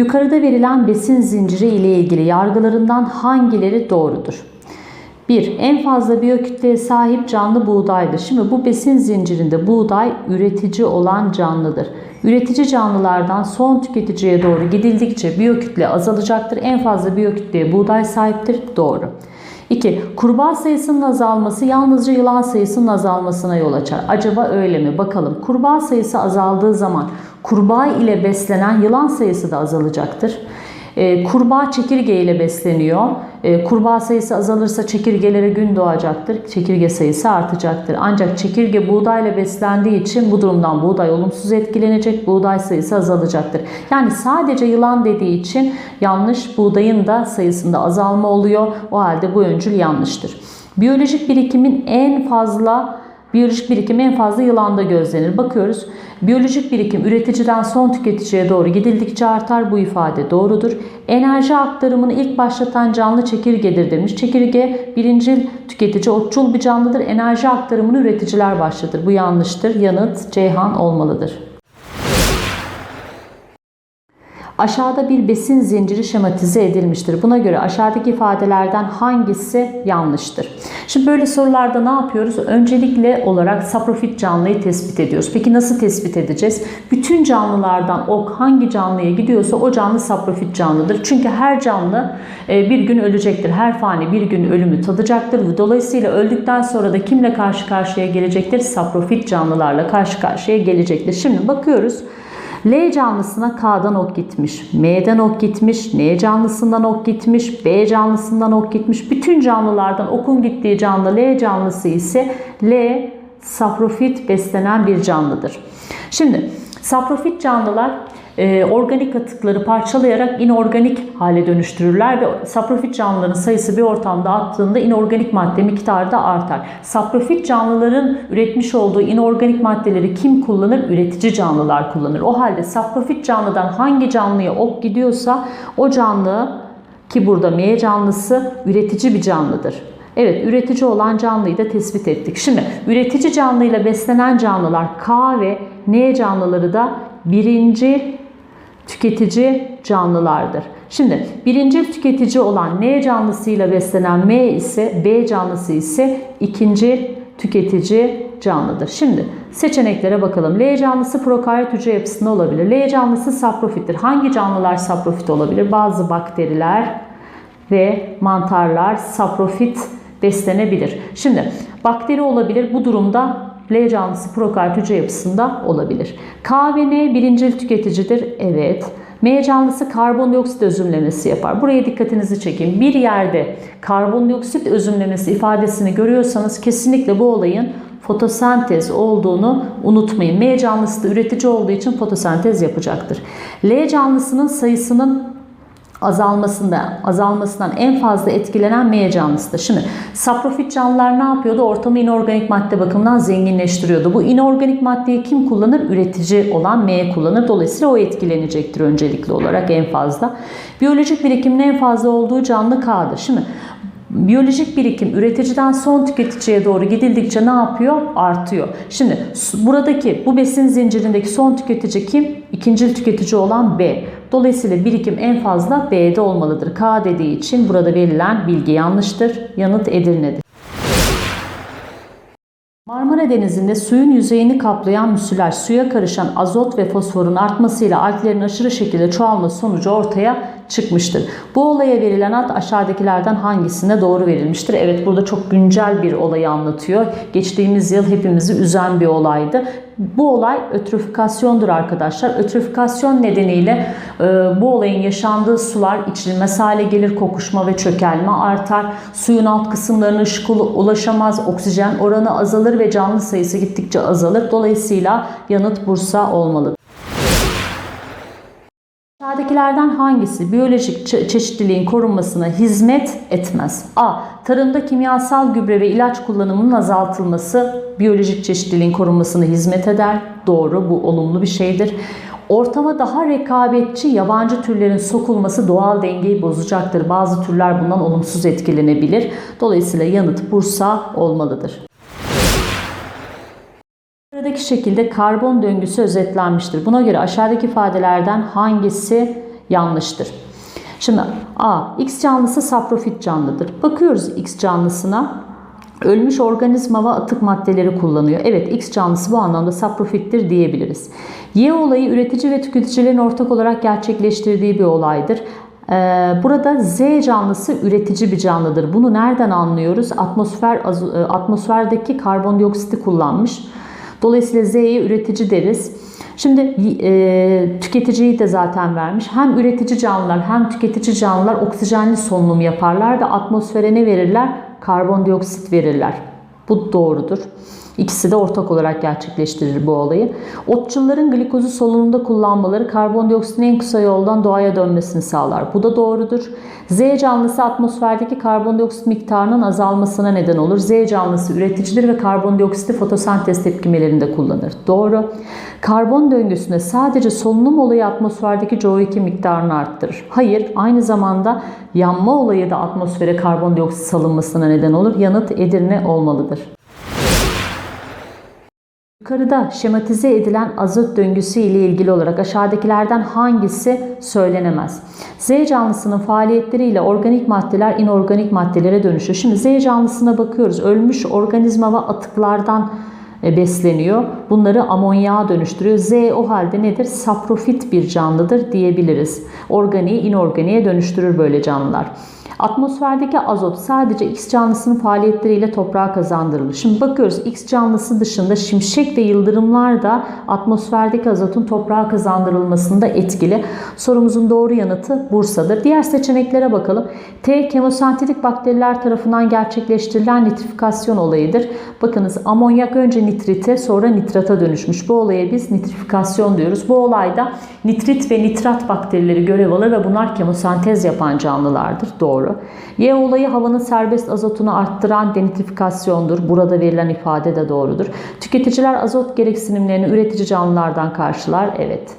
Yukarıda verilen besin zinciri ile ilgili yargılarından hangileri doğrudur? 1. En fazla biyokütleye sahip canlı buğdaydır. Şimdi bu besin zincirinde buğday üretici olan canlıdır. Üretici canlılardan son tüketiciye doğru gidildikçe biyokütle azalacaktır. En fazla biyokütleye buğday sahiptir. Doğru. 2. Kurbağa sayısının azalması yalnızca yılan sayısının azalmasına yol açar. Acaba öyle mi? Bakalım. Kurbağa sayısı azaldığı zaman kurbağa ile beslenen yılan sayısı da azalacaktır. E, kurbağa çekirge ile besleniyor. E, kurbağa sayısı azalırsa çekirgelere gün doğacaktır. Çekirge sayısı artacaktır. Ancak çekirge buğdayla beslendiği için bu durumdan buğday olumsuz etkilenecek. Buğday sayısı azalacaktır. Yani sadece yılan dediği için yanlış. Buğdayın da sayısında azalma oluyor. O halde bu öncül yanlıştır. Biyolojik birikimin en fazla Biyolojik birikim en fazla yılanda gözlenir. Bakıyoruz. Biyolojik birikim üreticiden son tüketiciye doğru gidildikçe artar. Bu ifade doğrudur. Enerji aktarımını ilk başlatan canlı çekirgedir demiş. Çekirge birincil tüketici, otçul bir canlıdır. Enerji aktarımını üreticiler başlatır. Bu yanlıştır. Yanıt Ceyhan olmalıdır. Aşağıda bir besin zinciri şematize edilmiştir. Buna göre aşağıdaki ifadelerden hangisi yanlıştır? Şimdi böyle sorularda ne yapıyoruz? Öncelikle olarak saprofit canlıyı tespit ediyoruz. Peki nasıl tespit edeceğiz? Bütün canlılardan ok hangi canlıya gidiyorsa o canlı saprofit canlıdır. Çünkü her canlı e, bir gün ölecektir. Her fani bir gün ölümü tadacaktır. Dolayısıyla öldükten sonra da kimle karşı karşıya gelecektir? Saprofit canlılarla karşı karşıya gelecektir. Şimdi bakıyoruz. L canlısına K'dan ok gitmiş, M'den ok gitmiş, N canlısından ok gitmiş, B canlısından ok gitmiş. Bütün canlılardan okun gittiği canlı L canlısı ise L saprofit beslenen bir canlıdır. Şimdi saprofit canlılar e, organik atıkları parçalayarak inorganik hale dönüştürürler ve saprofit canlıların sayısı bir ortamda arttığında inorganik madde miktarı da artar. Saprofit canlıların üretmiş olduğu inorganik maddeleri kim kullanır? Üretici canlılar kullanır. O halde saprofit canlıdan hangi canlıya ok gidiyorsa o canlı ki burada M canlısı üretici bir canlıdır. Evet, üretici olan canlıyı da tespit ettik. Şimdi üretici canlıyla beslenen canlılar K ve N canlıları da birinci tüketici canlılardır. Şimdi birinci tüketici olan N canlısıyla beslenen M ise B canlısı ise ikinci tüketici canlıdır. Şimdi seçeneklere bakalım. L canlısı prokaryot hücre yapısında olabilir. L canlısı saprofittir. Hangi canlılar saprofit olabilir? Bazı bakteriler ve mantarlar saprofit beslenebilir. Şimdi bakteri olabilir. Bu durumda L canlısı prokaryot hücre yapısında olabilir. K ve N birincil tüketicidir. Evet. M canlısı karbondioksit özümlemesi yapar. Buraya dikkatinizi çekin. Bir yerde karbondioksit özümlemesi ifadesini görüyorsanız kesinlikle bu olayın fotosentez olduğunu unutmayın. M canlısı da üretici olduğu için fotosentez yapacaktır. L canlısının sayısının azalmasında azalmasından en fazla etkilenen M canlısıdır. Şimdi saprofit canlılar ne yapıyordu? Ortamı inorganik madde bakımından zenginleştiriyordu. Bu inorganik maddeyi kim kullanır? Üretici olan M kullanır. Dolayısıyla o etkilenecektir öncelikli olarak en fazla. Biyolojik birikimin en fazla olduğu canlı K'dır. Şimdi Biyolojik birikim üreticiden son tüketiciye doğru gidildikçe ne yapıyor? Artıyor. Şimdi buradaki bu besin zincirindeki son tüketici kim? İkinci tüketici olan B. Dolayısıyla birikim en fazla B'de olmalıdır. K dediği için burada verilen bilgi yanlıştır. Yanıt Edirne'dir. Marmara Denizi'nde suyun yüzeyini kaplayan müsilaj suya karışan azot ve fosforun artmasıyla alglerin aşırı şekilde çoğalması sonucu ortaya çıkmıştır. Bu olaya verilen ad aşağıdakilerden hangisine doğru verilmiştir? Evet burada çok güncel bir olayı anlatıyor. Geçtiğimiz yıl hepimizi üzen bir olaydı. Bu olay ötrofikasyondur arkadaşlar. Ötrofikasyon nedeniyle e, bu olayın yaşandığı sular içilmez hale gelir. Kokuşma ve çökelme artar. Suyun alt kısımlarına ışık ulaşamaz. Oksijen oranı azalır ve canlı sayısı gittikçe azalır. Dolayısıyla yanıt Bursa olmalıdır. Aşağıdakilerden hangisi biyolojik çeşitliliğin korunmasına hizmet etmez? A. Tarımda kimyasal gübre ve ilaç kullanımının azaltılması biyolojik çeşitliliğin korunmasına hizmet eder. Doğru, bu olumlu bir şeydir. Ortama daha rekabetçi yabancı türlerin sokulması doğal dengeyi bozacaktır. Bazı türler bundan olumsuz etkilenebilir. Dolayısıyla yanıt Bursa olmalıdır. Aşağıdaki şekilde karbon döngüsü özetlenmiştir. Buna göre aşağıdaki ifadelerden hangisi yanlıştır. Şimdi A. X canlısı saprofit canlıdır. Bakıyoruz X canlısına. Ölmüş organizma ve atık maddeleri kullanıyor. Evet X canlısı bu anlamda saprofittir diyebiliriz. Y olayı üretici ve tüketicilerin ortak olarak gerçekleştirdiği bir olaydır. Ee, Burada Z canlısı üretici bir canlıdır. Bunu nereden anlıyoruz? Atmosfer e, atmosferdeki karbondioksiti kullanmış. Dolayısıyla Z'ye üretici deriz. Şimdi e, tüketiciyi de zaten vermiş. Hem üretici canlılar hem tüketici canlılar oksijenli solunum yaparlar da atmosfere ne verirler? Karbondioksit verirler. Bu doğrudur. İkisi de ortak olarak gerçekleştirir bu olayı. Otçulların glikozu solunumda kullanmaları karbondioksitin en kısa yoldan doğaya dönmesini sağlar. Bu da doğrudur. Z canlısı atmosferdeki karbondioksit miktarının azalmasına neden olur. Z canlısı üreticidir ve karbondioksiti fotosentez tepkimelerinde kullanır. Doğru. Karbon döngüsünde sadece solunum olayı atmosferdeki CO2 miktarını arttırır. Hayır, aynı zamanda yanma olayı da atmosfere karbondioksit salınmasına neden olur. Yanıt Edirne olmalıdır. Yukarıda şematize edilen azot döngüsü ile ilgili olarak aşağıdakilerden hangisi söylenemez? Z canlısının faaliyetleriyle organik maddeler inorganik maddelere dönüşüyor. Şimdi Z canlısına bakıyoruz. Ölmüş organizma ve atıklardan e, besleniyor. Bunları amonyağa dönüştürüyor. Z o halde nedir? Saprofit bir canlıdır diyebiliriz. Organiği inorganiğe dönüştürür böyle canlılar. Atmosferdeki azot sadece X canlısının faaliyetleriyle toprağa kazandırılır. Şimdi bakıyoruz X canlısı dışında şimşek ve yıldırımlar da atmosferdeki azotun toprağa kazandırılmasında etkili. Sorumuzun doğru yanıtı Bursa'dır. Diğer seçeneklere bakalım. T kemosentetik bakteriler tarafından gerçekleştirilen nitrifikasyon olayıdır. Bakınız amonyak önce nitrite sonra nitrata dönüşmüş. Bu olaya biz nitrifikasyon diyoruz. Bu olayda nitrit ve nitrat bakterileri görev alır ve bunlar kemosentez yapan canlılardır. Doğru. Y olayı havanın serbest azotunu arttıran denitrifikasyondur. Burada verilen ifade de doğrudur. Tüketiciler azot gereksinimlerini üretici canlılardan karşılar. Evet.